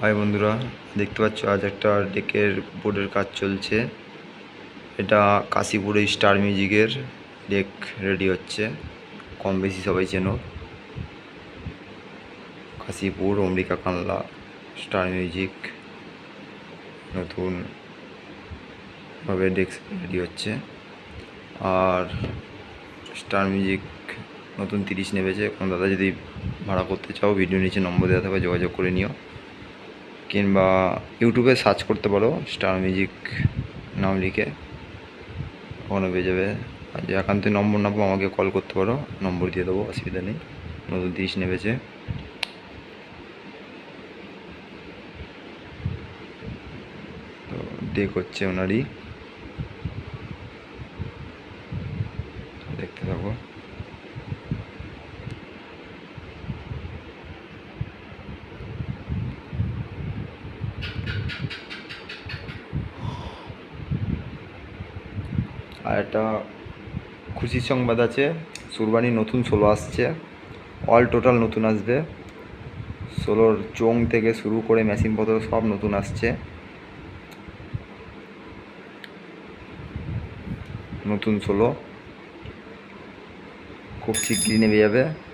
High বন্ধুরা, দেখতে পাচ্ছ আজ একটা ডেকের বোর্ডের কাজ চলছে। এটা কাশীপুরে স্টার মিউজিকের ডেক রেডি হচ্ছে। কম বেশি সবাই চেনো। কাশীপুর, অম্বিকা কানলা স্টার মিউজিক নতুন ভাবে ডেক রেডি হচ্ছে। আর স্টার মিউজিক নতুন তিরিশ নেমেছে। কোনো দাদা যদি ভাড়া করতে চাও ভিডিও নিচে নম্বর দেওয়া থাকবে, যোগাযোগ করে নিও। কিংবা ইউটিউবে সার্চ করতে পারো স্টার মিউজিক নাম লিখে। ওখানে পেয়ে যাবে। আর যে একান্ত নম্বর না আমাকে কল করতে পারো, নম্বর দিয়ে দেবো, অসুবিধা নেই। নতুন তিরিশ নেমেছে। তো ডেক হচ্ছে ওনারই। দেখতে থাকো। আর একটা খুশির সংবাদ আছে। সুরবানি নতুন সোলো আসছে। অল টোটাল নতুন আসবে। সোলোর চোং থেকে শুরু করে মেশিনপত্র সব নতুন আসছে। নতুন সোলো খুব শিগগিরই নেমে যাবে।